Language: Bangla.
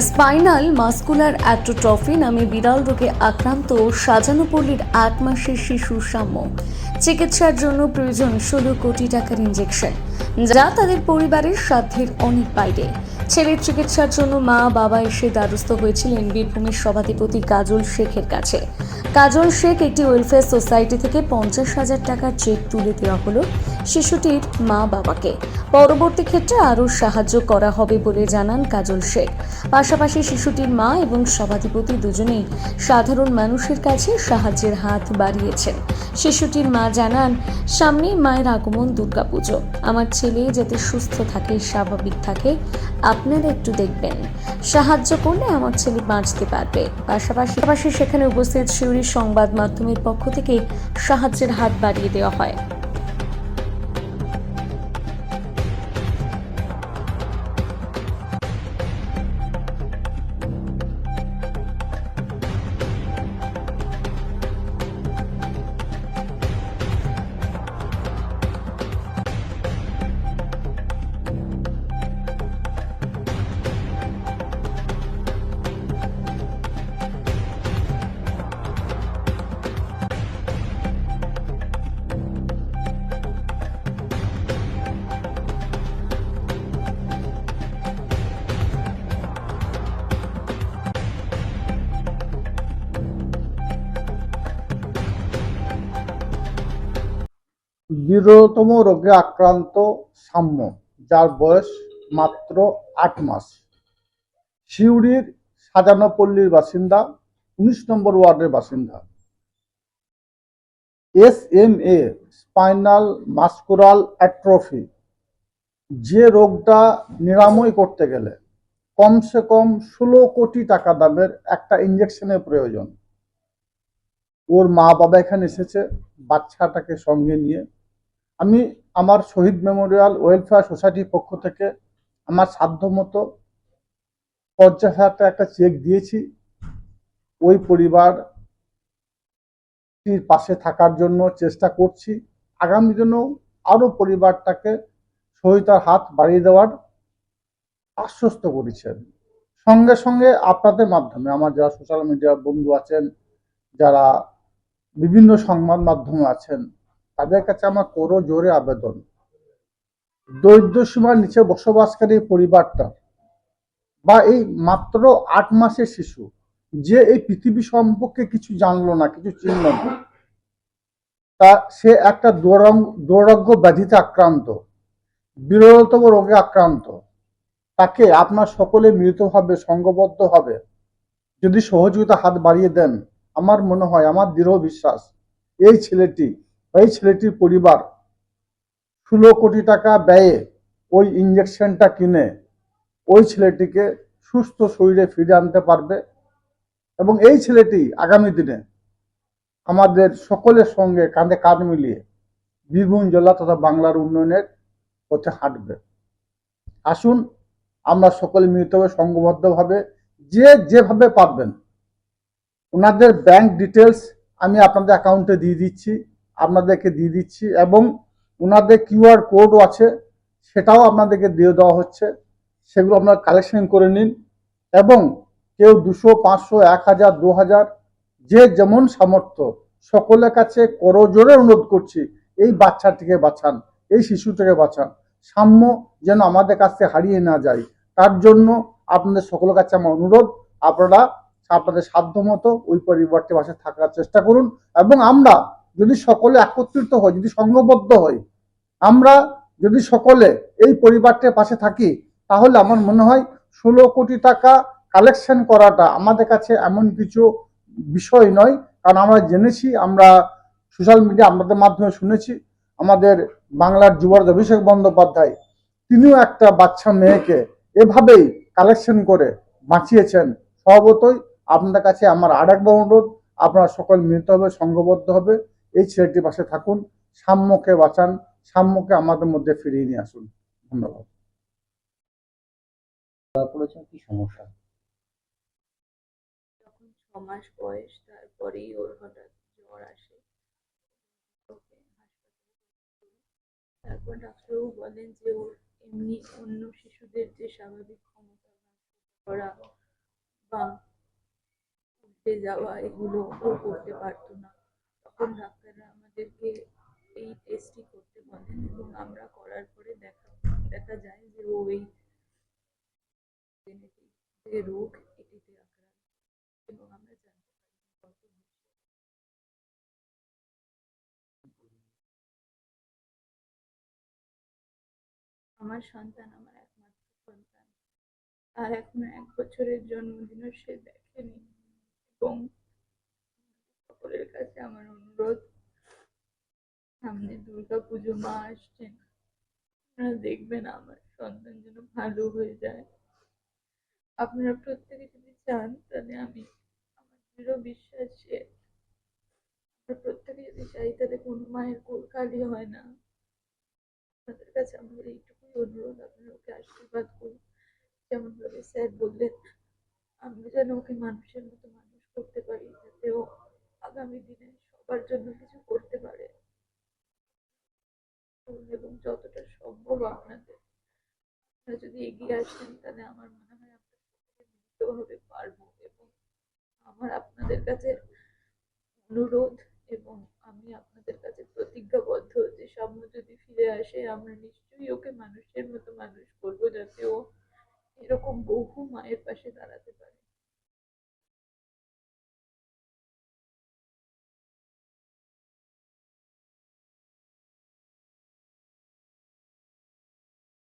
স্পাইনাল মাস্কুলার অ্যাট্রোট্রফি নামে বিরল রোগে আক্রান্ত সাজানো পল্লীর আট মাসের শিশু সাম্য। চিকিৎসার জন্য প্রয়োজন ষোলো কোটি টাকার ইঞ্জেকশন যা তাদের পরিবারের সাধ্যের অনেক বাইরে। ছেলের চিকিৎসার জন্য মা বাবা এসে দ্বারস্থ হয়েছিলেন বীরভূমের সভাধিপতি কাজল শেখের কাছে। কাজল শেখ একটি ওয়েলফেয়ার সোসাইটি থেকে পঞ্চাশ হাজার টাকার চেক তুলে দেওয়া হলো। শিশুটির মা বাবাকে। পরবর্তী ক্ষেত্রে আরও সাহায্য করা হবে বলে জানান কাজল শেখ। পাশাপাশি শিশুটির মা এবং সভাধিপতি দুজনেই সাধারণ মানুষের কাছে সাহায্যের হাত বাড়িয়েছেন। শিশুটির মা জানান সামনেই মায়ের আগমন, দুর্গাপুজো। আমার ছেলে যাতে সুস্থ থাকে, স্বাভাবিক থাকে, আপনারা একটু দেখবেন। সাহায্য করলে আমার ছেলে বাঁচতে পারবে। পাশাপাশি পাশাপাশি সেখানে উপস্থিত শিউরি সংবাদ মাধ্যমের পক্ষ থেকে সাহায্যের হাত বাড়িয়ে দেওয়া হয়। বীরতম রোগে আক্রান্ত সাম্য, যার বয়স মাত্র আট মাস। সিউড়ির সাজানো পল্লীর বাসিন্দা, উনিশ নম্বর ওয়ার্ডের বাসিন্দা। S M A, spinal muscular atrophy. যে রোগটা নিরাময় করতে গেলে কমসে কম ষোলো কোটি টাকা দামের একটা ইঞ্জেকশনের প্রয়োজন। ওর মা বাবা এখানে এসেছে, বাচ্চাটাকে সঙ্গে নিয়ে আমি আমার শহীদ মেমোরিয়াল ওয়েলফেয়ার সোসাইটির পক্ষ থেকে আমার সাধ্যমতো পঞ্চাশ হাজার টাকা একটা চেক দিয়েছি। ওই পরিবার পাশে থাকার জন্য চেষ্টা করছি। আগামী দিনেও আরও পরিবারটাকে সহিতার হাত বাড়িয়ে দেওয়ার আশ্বস্ত করেছেন সঙ্গে সঙ্গে আপনাদের মাধ্যমে আমার যারা সোশ্যাল মিডিয়ার বন্ধু আছেন, যারা বিভিন্ন সংবাদ মাধ্যমে আছেন তাদের কাছে আমার করো জোরে আবেদন। দরিদ্র সীমার নিচে বসবাসকারী পরিবারটা বা এই মাত্র আট মাসের শিশু যে এই পৃথিবী সম্পর্কে কিছু জানলো না, কিছু চিনল না, তা সে একটা দুরাঙ্গ ব্যাধিতে আক্রান্ত, বিরলতম রোগে আক্রান্ত। তাকে আপনার সকলে মিলিতভাবে সংঘবদ্ধভাবে যদি সহযোগিতা হাত বাড়িয়ে দেন, আমার মনে হয়, আমার দৃঢ় বিশ্বাস, এই ছেলেটি এই ছেলেটির পরিবার ষোলো কোটি টাকা ব্যয়ে ওই ইঞ্জেকশনটা কিনে ওই ছেলেটিকে সুস্থ শরীরে ফিরে আনতে পারবে এবং এই ছেলেটি আগামী দিনে আমাদের সকলের সঙ্গে কাঁধে কাঁধ মিলিয়ে বীরভূম জেলা তথা বাংলার উন্নয়নের পথে হাঁটবে। আসুন, আমরা সকলে মিলিতভাবে সংঘবদ্ধভাবে যে যেভাবে পারবেন, ওনাদের ব্যাংক ডিটেলস আমি আপনাদের অ্যাকাউন্টে দিয়ে দিচ্ছি। আপনাদেরকে দিয়ে দিচ্ছি এবং ওনাদের কিউআর কোডও আছে, সেটাও আপনাদেরকে দিয়ে দেওয়া হচ্ছে। সেগুলো আপনারা কালেকশন করে নিন এবং কেউ দুশো, পাঁচশো, এক হাজার, দু হাজার, যে যেমন সামর্থ্য, সকলের কাছে করজোরে অনুরোধ করছি, এই বাচ্চাটিকে বাঁচান, এই শিশুটিকে বাঁচান। সাম্য যেন আমাদের কাছ থেকে হারিয়ে না যায়। তার জন্য আপনাদের সকলের কাছে আমার অনুরোধ, আপনারা আপনাদের সাধ্য মতো ওই পরিবারটির পাশে থাকার চেষ্টা করুন এবং আমরা যদি সকলে একত্রিত হয় যদি সংঘবদ্ধ হয় আমরা যদি সকলে এই পরিবারটির পাশে থাকি, তাহলে আমার মনে হয় ষোলো কোটি টাকা কালেকশন করাটা আমাদের কাছে এমন কিছু বিষয় নয়। কারণ আমরা জেনেছি, আমরা সোশ্যাল মিডিয়া আমাদের মাধ্যমে শুনেছি, আমাদের বাংলার যুবরাজ অভিষেক বন্দ্যোপাধ্যায়, তিনিও একটা বাচ্চা মেয়েকে এভাবেই কালেকশন করে বাঁচিয়েছেন। স্বভাবতই আপনাদের কাছে আমার আর একবার অনুরোধ, আপনারা সকল মিলিত হবে সংঘবদ্ধ হবে। এই ছেলেটির পাশে থাকুন সাম্যকে বাঁচান সাম্যকে আমাদের মধ্যে ফিরিয়ে নিয়ে আসুন। ধন্যবাদ। কি সমস্যা? যখন ছ মাস বয়স তারপরেই ওর হঠাৎ জ্বর আসে। ওকে হাসপাতালে ভর্তি করি। তারপর ডাক্তারবাবু বলেন যে ওর এমনি অন্য শিশুদের যে স্বাভাবিক ক্ষমতা করা বা যাওয়া এগুলো ও করতে পারতো না। তখন ডাক্তাররা আমাদেরকে এই টেস্টই করতে বলেন এবং আমরা করার পরে দেখা দেখা যায় যে ও এই রোগ এটিতে আক্রান্ত এবং আমরা জানতে পারি কত আমার সন্তান, আমার একমাত্র সন্তান। আর এখনও এক বছরের জন্মদিনও সে দেখেনি এবং সকলের কাছে আমার অনুরোধ। সামনে দুর্গা পুজো মা আসছেন। আপনারা দেখবেন আমার সন্তান যেন ভালো হয়ে যায়। আপনারা প্রত্যেকে যদি চান, তাহলে আমি আমার দৃঢ় বিশ্বাস আমরা প্রত্যেকে যদি চাই, তাহলে কোনো মায়ের কোল খালি হয় না। আপনাদের কাছে আমাদের এইটুকুই অনুরোধ, আপনারা ওকে আশীর্বাদ করুন। যেমন ভাবে স্যার বললেন, আমরা যেন ওকে মানুষের মতো মানুষ করতে পারি যাতে ও আগামী দিনে সবার জন্য কিছু করতে পারে। এবং যতটা সম্ভব আপনাদের, আপনারা যদি এগিয়ে আসেন, তাহলে আমার মনে হয় মিলিতভাবে পারব এবং আমার আপনাদের কাছে অনুরোধ এবং আমি আপনাদের কাছে প্রতিজ্ঞাবদ্ধ যে সাম্য যদি ফিরে আসে, আমরা নিশ্চয়ই ওকে মানুষের মতো মানুষ করব যাতে ও এরকম বহু মায়ের পাশে দাঁড়াতে পারে।